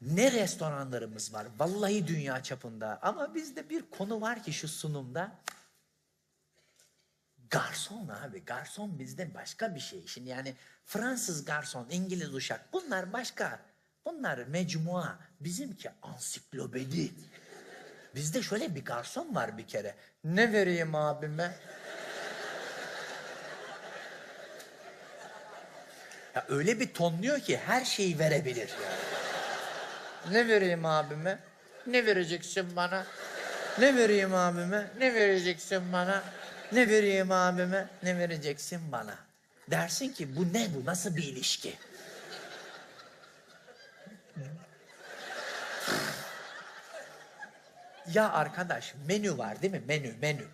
Ne restoranlarımız var. Vallahi dünya çapında. Ama bizde bir konu var ki şu sunumda. Garson abi. Garson bizde başka bir şey. Şimdi yani Fransız garson, İngiliz uşak bunlar başka. Bunlar mecmua. Bizimki ansiklopedi. Bizde şöyle bir garson var bir kere. Ne vereyim abime? Ya öyle bir tonluyor ki her şeyi verebilir yani. Ne vereyim abime? Ne vereceksin bana? Ne vereyim abime? Ne vereceksin bana? Ne vereyim abime? Ne vereceksin bana? Dersin ki bu ne bu? Nasıl bir ilişki? Ya arkadaş menü var değil mi? Menü, menü.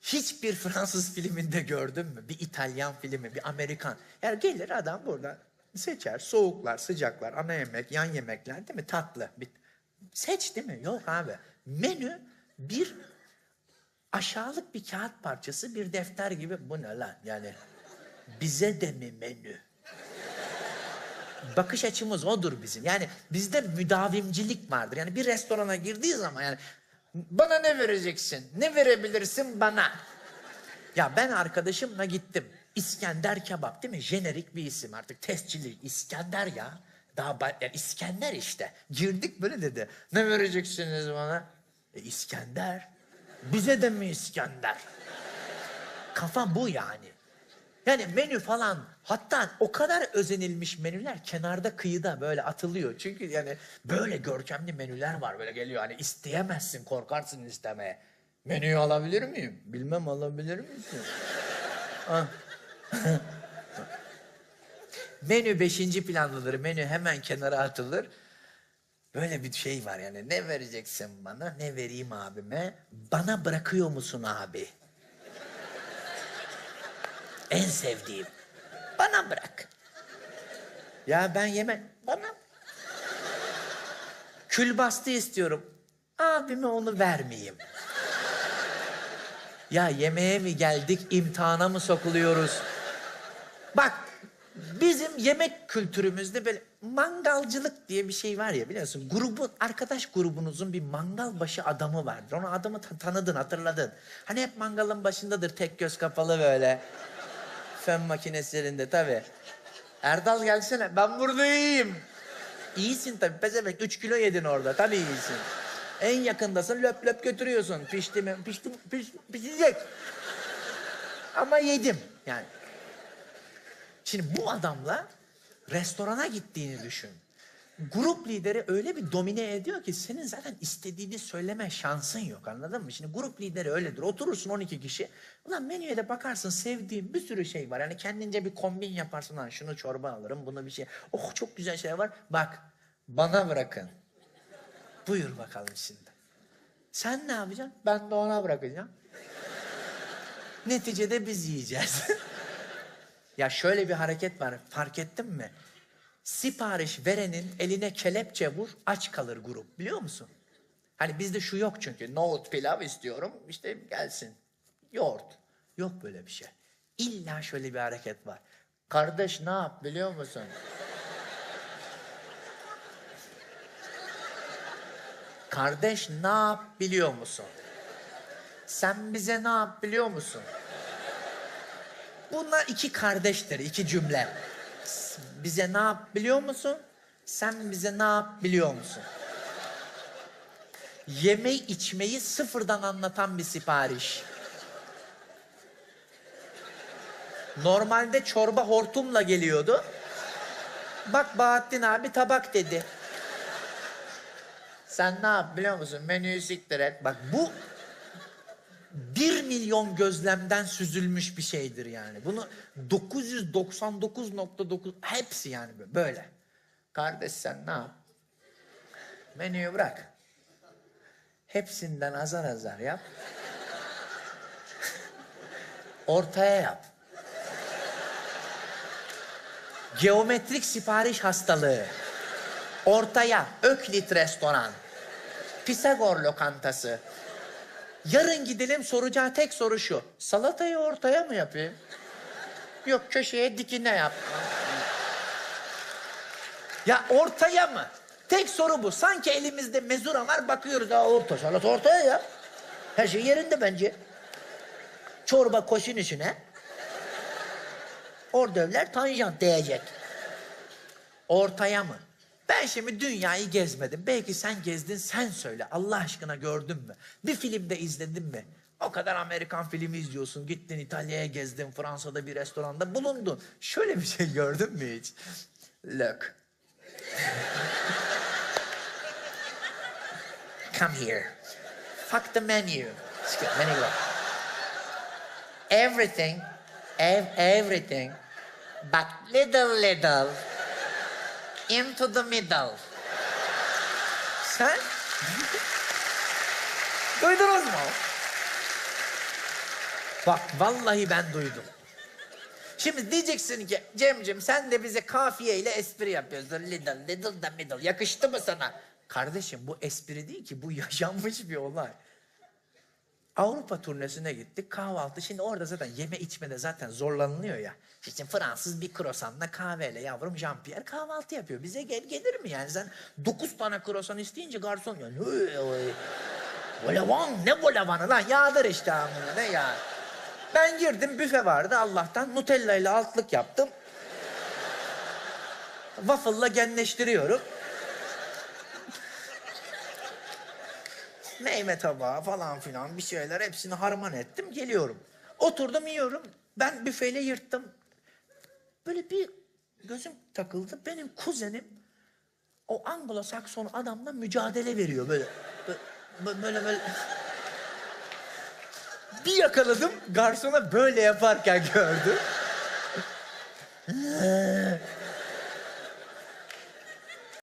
Hiçbir Fransız filminde gördün mü? Bir İtalyan filmi, bir Amerikan. Yani gelir adam burada seçer. Soğuklar, sıcaklar, ana yemek, yan yemekler değil mi? Tatlı. Seç değil mi? Yok abi. Menü bir aşağılık bir kağıt parçası, bir defter gibi. Bu ne lan? Yani bize de mi menü? Bakış açımız odur bizim. Yani bizde müdavimcilik vardır. Yani bir restorana girdiği zaman yani bana ne vereceksin? Ne verebilirsin bana? Ya ben arkadaşımla gittim. İskender kebap değil mi? Jenerik bir isim artık. Testçilik. İskender ya. Daha yani İskender işte. Girdik böyle dedi. Ne vereceksiniz bana? E, İskender. Bize de mi İskender? Kafam bu yani. Yani menü falan hatta o kadar özenilmiş menüler kenarda kıyıda böyle atılıyor. Çünkü yani böyle görkemli menüler var böyle geliyor. Hani isteyemezsin korkarsın istemeye. Menüyü alabilir miyim? Bilmem alabilir misin? Ah. Menü beşinci plandadır. Menü hemen kenara atılır. Böyle bir şey var yani. Ne vereceksin bana? Ne vereyim abime? Bana bırakıyor musun abi? En sevdiğim. Bana bırak. Ya ben yeme. Bana. Külbastı istiyorum. Abime onu vermeyeyim. Ya yemeğe mi geldik, imtihana mı sokuluyoruz? Bak, bizim yemek kültürümüzde böyle mangalcılık diye bir şey var ya biliyorsun. Grubun, arkadaş grubunuzun bir mangal başı adamı vardır. Onu adamı ta- tanıdın, hatırladın. Hani hep mangalın başındadır, tek göz kapalı böyle. Fön makineslerinde tabii. Erdal gelsene, ben burada iyiyim. İyisin tabii, pezevenk. Üç kilo yedin orada, tabii iyisin. En yakındasın, löp löp götürüyorsun. Pişti mi? Pişti, piş, pişecek. Ama yedim yani. Şimdi bu adamla restorana gittiğini düşün. Grup lideri öyle bir domine ediyor ki senin zaten istediğini söyleme şansın yok anladın mı? Şimdi grup lideri öyledir. Oturursun 12 kişi. Ulan menüye de bakarsın sevdiğin bir sürü şey var. Yani kendince bir kombin yaparsın. Lan şunu çorba alırım bunu bir şey. Oh çok güzel şey var. Bak bana bırakın. Buyur bakalım şimdi. Sen ne yapacaksın? Ben de ona bırakacağım. Neticede biz yiyeceğiz. ya şöyle bir hareket var. Fark ettin mi? Sipariş verenin eline kelepçe vur, aç kalır grup. Biliyor musun? Hani bizde şu yok çünkü. Nohut pilav istiyorum. işte gelsin. Yoğurt. Yok böyle bir şey. İlla şöyle bir hareket var. Kardeş ne yap biliyor musun? Kardeş ne yap biliyor musun? Sen bize ne yap biliyor musun? Bunlar iki kardeştir, iki cümle. Bize ne yap biliyor musun? Sen bize ne yap biliyor musun? Yemeği içmeyi sıfırdan anlatan bir sipariş. Normalde çorba hortumla geliyordu. Bak Bahattin abi tabak dedi. Sen ne yap biliyor musun? Menüyü siktir et. Bak bu bir milyon gözlemden süzülmüş bir şeydir yani. Bunu 999.9 hepsi yani böyle. Kardeş sen ne yap? Menüyü bırak. Hepsinden azar azar yap. Ortaya yap. Geometrik sipariş hastalığı. Ortaya Öklit restoran. Pisagor lokantası. Yarın gidelim soracağı tek soru şu. Salatayı ortaya mı yapayım? Yok köşeye dikine yap. Ya ortaya mı? Tek soru bu. Sanki elimizde mezura var bakıyoruz. Aa orta salat ortaya ya. Her şey yerinde bence. Çorba koşun içine. Ordövler tanjant değecek. Ortaya mı? Ben şimdi dünyayı gezmedim. Belki sen gezdin sen söyle. Allah aşkına gördün mü? Bir filmde izledin mi? O kadar Amerikan filmi izliyorsun. Gittin İtalya'ya gezdin. Fransa'da bir restoranda bulundun. Şöyle bir şey gördün mü hiç? Look. Come here. Fuck the menu. Menu. Everything, ev- everything, but little little into the middle. Sen? Duydunuz mu? Bak vallahi ben duydum. Şimdi diyeceksin ki Cemcim sen de bize kafiye ile espri yapıyorsun. Little, little the middle. Yakıştı mı sana? Kardeşim bu espri değil ki bu yaşanmış bir olay. Avrupa turnesine gittik kahvaltı. Şimdi orada zaten yeme içmede zaten zorlanılıyor ya. İşte Fransız bir krosanla kahveyle yavrum Jean-Pierre kahvaltı yapıyor. Bize gel gelir mi yani sen dokuz tane krosan isteyince garson ya. Volavan ne volavanı lan yağdır işte amına ne ya. Ben girdim büfe vardı Allah'tan Nutella ile altlık yaptım. Waffle'la genleştiriyorum. Meyve tabağı falan filan bir şeyler hepsini harman ettim geliyorum. Oturdum yiyorum. Ben büfeyle yırttım. Böyle bir gözüm takıldı. Benim kuzenim o Anglo-Sakson adamla mücadele veriyor böyle. Böyle böyle. böyle. Bir yakaladım garsona böyle yaparken gördüm.